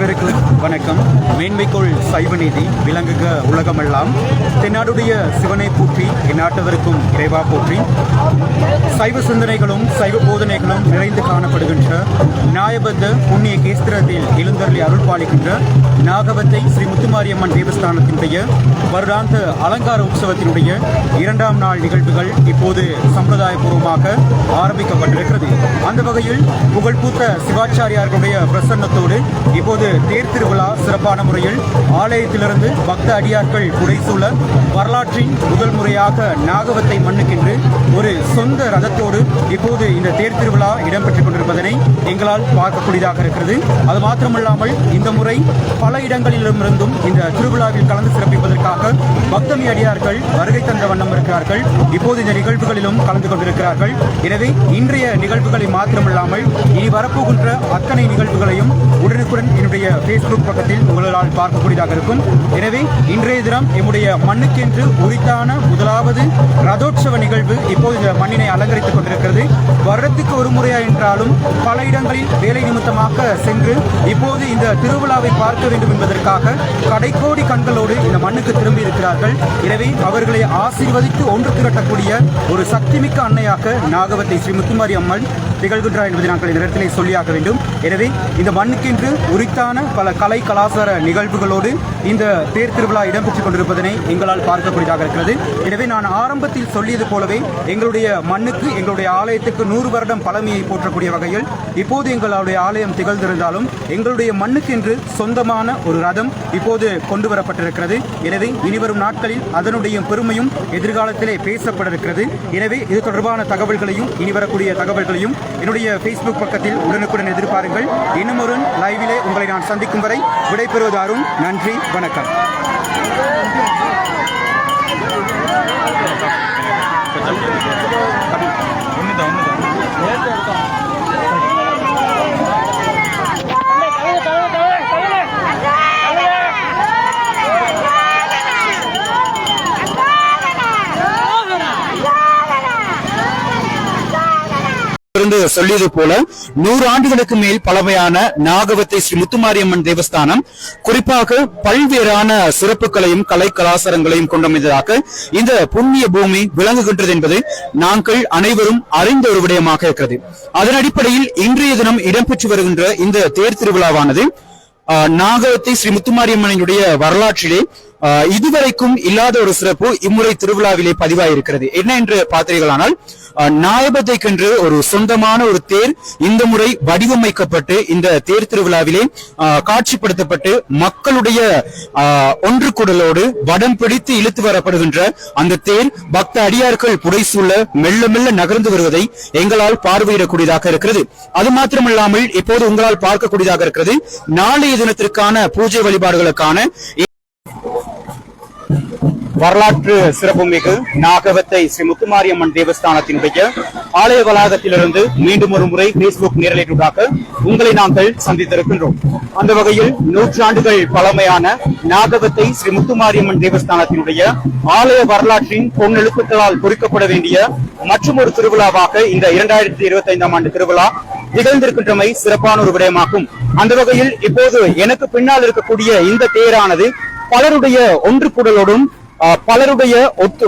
அனைவருக்கும் வணக்கம். மேன்மைக்குள் சைவ நீதி விளங்குக உலகமெல்லாம். தென்னாடுடைய சிவனை போற்றி இந்நாட்டவருக்கும் இறைவா போற்றி. சைவ சிந்தனைகளும் சைவ போதனைகளும் நிறைந்து காணப்படுகின்ற நியாயபத்த புண்ணிய கேஸ்திரத்தில் எழுந்தருளி அருள் பாலிக்கின்ற நாகவத்தை ஸ்ரீ முத்துமாரியம்மன் தேவஸ்தானத்தினுடைய வருடாந்த அலங்கார உற்சவத்தினுடைய இரண்டாம் நாள் நிகழ்வுகள் இப்போது சம்பிரதாயபூர்வமாக ஆரம்பிக்கப்பட்டிருக்கிறது. அந்த வகையில் புகழ்பூத்த சிவாச்சாரியார்களுடைய பிரசன்னத்தோடு இப்போது தேர் திருவிழா சிறப்பான முறையில் ஆலயத்திலிருந்து பக்த அடியார்கள் புடைசூழ வரலாற்றின் முதல் முறையாக நாகவத்தை மண்ணுக்கென்று ஒரு சொந்த ரதத்தோடு இப்போது இந்த தேர் திருவிழா இடம்பெற்றுக் கொண்டிருப்பதனை எங்களால் பார்க்கக்கூடியதாக இருக்கிறது. அது மாத்திரமல்லாமல் இந்த முறை பல இடங்களிலிருந்தும் இந்த திருவிழாவில் கலந்து சிறப்பிப்பதற்காக பக்தமி அடியார்கள் வருகை தந்த வண்ணம் இருக்கிறார்கள். இப்போது இந்த நிகழ்வுகளிலும் கலந்து கொண்டிருக்கிறார்கள். எனவே இன்றைய நிகழ்வுகளை மாத்திரமல்லாமல் இனி வரப்போகின்ற அத்தனை நிகழ்வுகளையும் உடனுக்குடன் என்னுடைய ஃபேஸ்புக் பக்கத்தில் உங்களால் பார்க்கக்கூடியதாக இருக்கும். எனவே இன்றைய தினம் எம்முடைய மண்ணுக்கென்று உரித்தான முதலாவது ரதோற்சவ நிகழ்வு இப்போது இந்த மண்ணினை அலங்கரித்துக் கொண்டிருக்கிறது. வருடத்துக்கு ஒரு முறையா என்றாலும் பல இடங்களில் வேலை நிமித்தமாக சென்று இப்போது இந்த திருவிழாவை பார்க்க வேண்டும் என்பதற்காக கடைக்கோடி கண்களோடு இந்த மண்ணுக்கு திரும்பி இருக்கிறார்கள். எனவே அவர்களை ஆசீர்வதித்து ஒன்று திரட்டக்கூடிய ஒரு சக்திமிக்க அன்னையாக நாகவத்தை ஸ்ரீ முத்துமாரி அம்மன் திகழ்கின்றார் என்பதை நாங்கள் இந்த இடத்திலே சொல்லியாக வேண்டும். எனவே இந்த மண்ணுக்கென்று உரித்தான பல கலை கலை கலாச்சார நிகழ்வுகளோடு இந்த தேர் திருவிழா இடம்பெற்றுக் கொண்டிருப்பதனை எங்களால் பார்க்கக்கூடியதாக இருக்கிறது. எனவே நான் ஆரம்பத்தில் சொல்லியது போலவே எங்களுடைய மண்ணுக்கு எங்களுடைய ஆலயத்துக்கு நூறு வருடம் பழமையை போற்றக்கூடிய வகையில் இப்போது எங்களுடைய ஆலயம் திகழ்ந்திருந்தாலும் எங்களுடைய மண்ணுக்கென்று சொந்தமான ஒரு ரதம் இப்போது கொண்டு வரப்பட்டிருக்கிறது எனவே இனிவரும் நாட்களில் அதனுடைய பெருமையும் எதிர்காலத்திலே பேசப்பட இருக்கிறது எனவே இது தொடர்பான தகவல்களையும் இனி வரக்கூடிய தகவல்களையும் என்னுடைய ஃபேஸ்புக் பக்கத்தில் உடனுக்குடன் எதிர்பாருங்கள். இன்னும் ஒரு லைவிலே உங்களை நான் சந்திக்கும் வரை விடைபெறுவது அருண் நன்றி வணக்கம். தொடர்ந்து சொல்லியது போல நூறு ஆண்டுகளுக்கு மேல் பழமையான நாகவத்தை ஸ்ரீ முத்துமாரியம்மன் தேவஸ்தானம் குறிப்பாக பல்வேறான சிறப்புகளையும் கலை கலாச்சாரங்களையும் கொண்டமைந்ததாக இந்த புண்ணிய பூமி விளங்குகின்றது என்பது நாங்கள் அனைவரும் அறிந்த ஒரு விடயமாக இருக்கிறது. அதன் அடிப்படையில் இன்றைய தினம் இடம்பெற்று வருகின்ற இந்த தேர் திருவிழாவானது நாகவத்தை ஸ்ரீ முத்துமாரியம்மனுடைய வரலாற்றிலே இதுவரைக்கும் இல்லாத ஒரு சிறப்பு இம்முறை திருவிழாவிலே பதிவாயிருக்கிறது. என்ன என்று பார்த்தீர்களானால் நாயபத்தைக்கென்று ஒரு சொந்தமான ஒரு தேர் இந்த முறை வடிவமைக்கப்பட்டு இந்த தேர் திருவிழாவிலே காட்சிப்படுத்தப்பட்டு மக்களுடைய ஒன்று குடலோடு வடம் பிடித்து இழுத்து வரப்படுகின்ற அந்த தேர் பக்த அடியார்கள் புடைசூழ மெல்ல மெல்ல நகர்ந்து வருவதை எங்களால் பார்வையிடக்கூடியதாக இருக்கிறது. அது மாத்திரமல்லாமல் இப்போது உங்களால் பார்க்கக்கூடியதாக இருக்கிறது. நாளைய தினத்திற்கான பூஜை வழிபாடுகளுக்கான வரலாற்று சிறப்புமிகு நாகவத்தை ஸ்ரீ முத்துமாரியம்மன் தேவஸ்தானத்தினுடைய ஆலய வளாகத்திலிருந்து மீண்டும் ஒரு முறை பேஸ்புக் நேரலையூடாக உங்களை நாங்கள் சந்தித்திருக்கின்றோம். அந்த வகையில் நூற்றாண்டுகள் பழமையான நாகவத்தை ஸ்ரீ முத்துமாரியம்மன் தேவஸ்தானத்தினுடைய ஆலய வரலாற்றின் பொன்னெழுத்துக்களால் பொறிக்கப்பட வேண்டிய மற்றும் ஒரு திருவிழாவாக இந்த இரண்டாயிரத்தி இருபத்தி ஐந்தாம் ஆண்டு திருவிழா நிகழ்ந்திருக்கின்றமை சிறப்பான ஒரு விடயமாகும். அந்த வகையில் இப்போது எனக்கு பின்னால் இருக்கக்கூடிய இந்த தேரானது பலருடைய ஒன்று குடலோடும் பலருடைய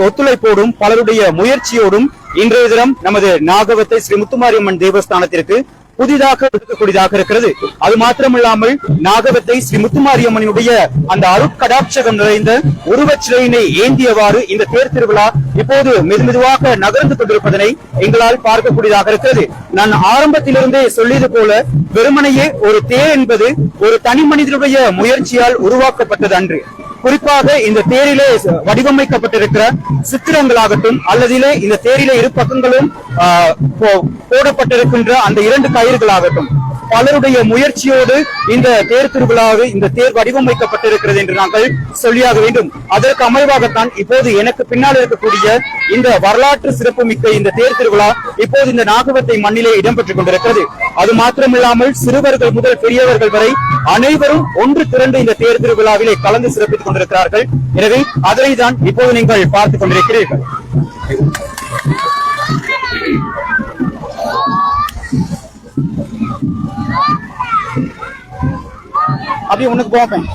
ஒத்துழைப்போடும் பலருடைய முயற்சியோடும் இன்றைய தினம் நமது நாகவத்தை ஸ்ரீ முத்துமாரியம்மன் தேவஸ்தானத்திற்கு புதிதாக இருக்கக்கூடியதாக இருக்கிறது. அது மாத்திரமில்லாமல் நாகவத்தை ஸ்ரீ முத்துமாரியம்மனுடைய அந்த அருட்கடாட்சகம் நிறைந்த உருவச் சிலையினை ஏந்தியவாறு இந்த தேர் திருவிழா இப்போது மெது மெதுவாக நகர்ந்து கொண்டிருப்பதனை எங்களால் பார்க்கக்கூடியதாக இருக்கிறது. நான் ஆரம்பத்திலிருந்தே சொல்லியது போல வெறுமனையே ஒரு தேர் என்பது ஒரு தனி மனிதனுடைய முயற்சியால் உருவாக்கப்பட்டது அன்று. குறிப்பாக இந்த தேரிலே வடிவமைக்கப்பட்டிருக்கிற சித்திரங்களாகட்டும் அல்லதிலே இந்த தேரிலே இரு பக்கங்களும் ஆஹ், போ- போடப்பட்டிருக்கின்ற அந்த இரண்டு கயிறுகளாகட்டும். பலருடைய முயற்சியோடு இந்த தேர் திருவிழாவை இந்த தேர் வடிவமைக்கப்பட்டிருக்கிறது என்று நாங்கள் சொல்லியாக வேண்டும். அதற்கு அமைவாகத்தான் இப்போது எனக்கு பின்னால் இருக்கக்கூடிய இந்த வரலாற்று சிறப்புமிக்க இந்த தேர் திருவிழா இப்போது இந்த நாகவத்தை மண்ணிலே இடம்பெற்றுக் கொண்டிருக்கிறது. அது மாத்திரமில்லாமல் சிறுவர்கள் முதல் பெரியவர்கள் வரை அனைவரும் ஒன்று திரண்டு இந்த தேர் திருவிழாவிலே கலந்து சிறப்பித்துக் கொண்டிருக்கிறார்கள். எனவே அதனை தான் இப்போது நீங்கள் பார்த்துக் கொண்டிருக்கிறீர்கள். அப்படியே உனக்கு பார்ப்பேன்.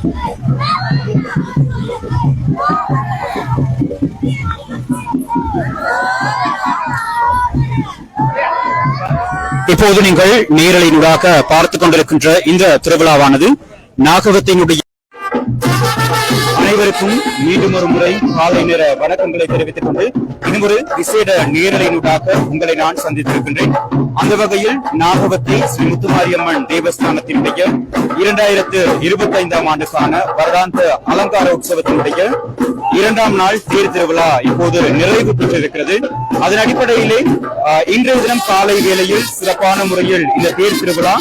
இப்போது நீங்கள் நேரலையினூடாக பார்த்துக் கொண்டிருக்கின்ற இந்த திருவிழாவானது நாகவத்தினுடைய அனைவருக்கும் மீண்டும் ஒரு முறை காலை நேர வணக்கங்களை தெரிவித்துக் கொண்டு இன்னும் ஒரு விசேட நேரலையினூடாக உங்களை நான் சந்தித்திருக்கின்றேன். அந்த வகையில் நாகவத்தை ஸ்ரீ முத்துமாரியம்மன் தேவஸ்தானத்தினுடைய இரண்டாயிரத்து இருபத்தி ஐந்தாம் ஆண்டுக்கான வருடாந்த அலங்கார உற்சவத்தினுடைய இரண்டாம் நாள் தேர் திருவிழா இப்போது நிறைவு பெற்றிருக்கிறது. அதன் அடிப்படையிலே இன்றைய தினம் காலை வேளையில் சிறப்பான முறையில் இந்த தேர் திருவிழா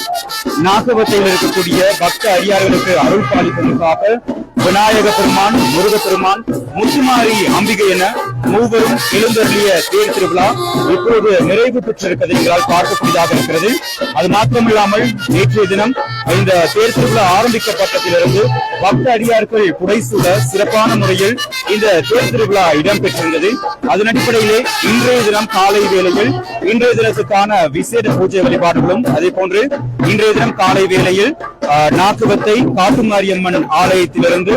நாகவத்தையில் இருக்கக்கூடிய பக்த அடியார்களுக்கு அருள் பாலிப்பதற்காக விநாயக பெருமான் முருக பெருமான் முத்துமாரி அம்பிகை என மூவரும் எழுந்தருளிய தேர் திருவிழா இப்பொழுது நிறைவு பெற்றிருப்பதை எங்களால் பார்க்கக்கூடியதாக இருக்கிறது. அது மாத்திரமில்லாமல் நேற்றைய தினம் இந்த தேர் திருவிழா ஆரம்பிக்கப்பட்டதிலிருந்து பக்த அடியார்கள் புடைசூழ சிறப்பான முறையில் இந்த தேர் திருவிழா இடம்பெற்றிருந்தது. அதன் அடிப்படையிலே இன்றைய தினம் காலை வேளையில் இன்றைய தினத்துக்கான விசேட பூஜை வழிபாடுகளும் அதே போன்று இன்றைய தினம் காலை வேளையில் நாக்குவத்தை காட்டுமாரியம்மன் ஆலயத்திலிருந்து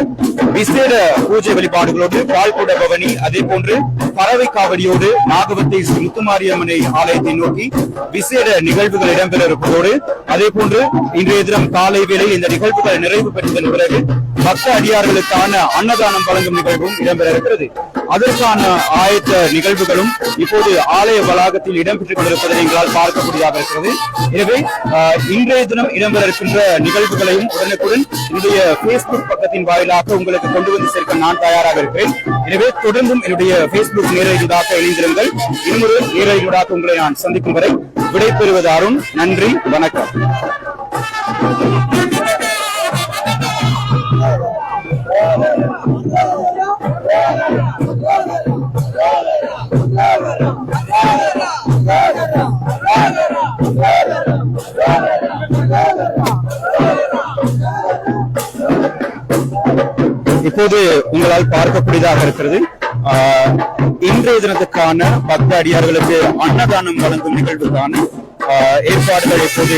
விசேட பூஜை வழிபாடுகளோடு பால்குட பவனி அதே போன்று பறவை காவடியோடு நாகவத்தை ஸ்ரீ முத்துமாரியம்மனை ஆலயத்தை நோக்கி விசேட நிகழ்வுகள் இடம்பெற இருப்பதோடு அதே போன்று இன்றைய தினம் காலை வேளை இந்த நிகழ்வுகள் நிறைவு பெற்றதன் பிறகு பக்த அடியார்களுக்கான அன்னதானம் வழங்கும் நிகழ்வும் இடம்பெற இருக்கிறது அதற்கான ஆயத்த நிகழ்வுகளும் இப்போது ஆலய வளாகத்தில் இடம்பெற்றுக் கொண்டிருப்பதை எங்களால் பார்க்கக்கூடியதாக இருக்கிறது. எனவே இன்றைய தினம் இடம்பெற இருக்கின்ற நிகழ்வுகளையும் உடனுக்குடன் என்னுடைய பேஸ்புக் பக்கத்தின் வாயிலாக உங்களுக்கு கொண்டு வந்து சேர்க்க நான் தயாராக இருக்கிறேன். எனவே தொடர்ந்தும் என்னுடைய பேஸ்புக் நேரடியாக இணைந்திருங்கள். இன்னொரு நேரடியாக உங்களை நான் சந்திக்கும் வரை விடைபெறுவது அருண். நன்றி வணக்கம். இப்போது உங்களால் பார்க்கக்கூடியதாக இருக்கிறது. ஆஹ், இன்றைய தினத்துக்கான பக்த அடியார்களுக்கு அன்னதானம் வழங்கும் நிகழ்வுக்கான ஏற்பாடுகள் இப்போது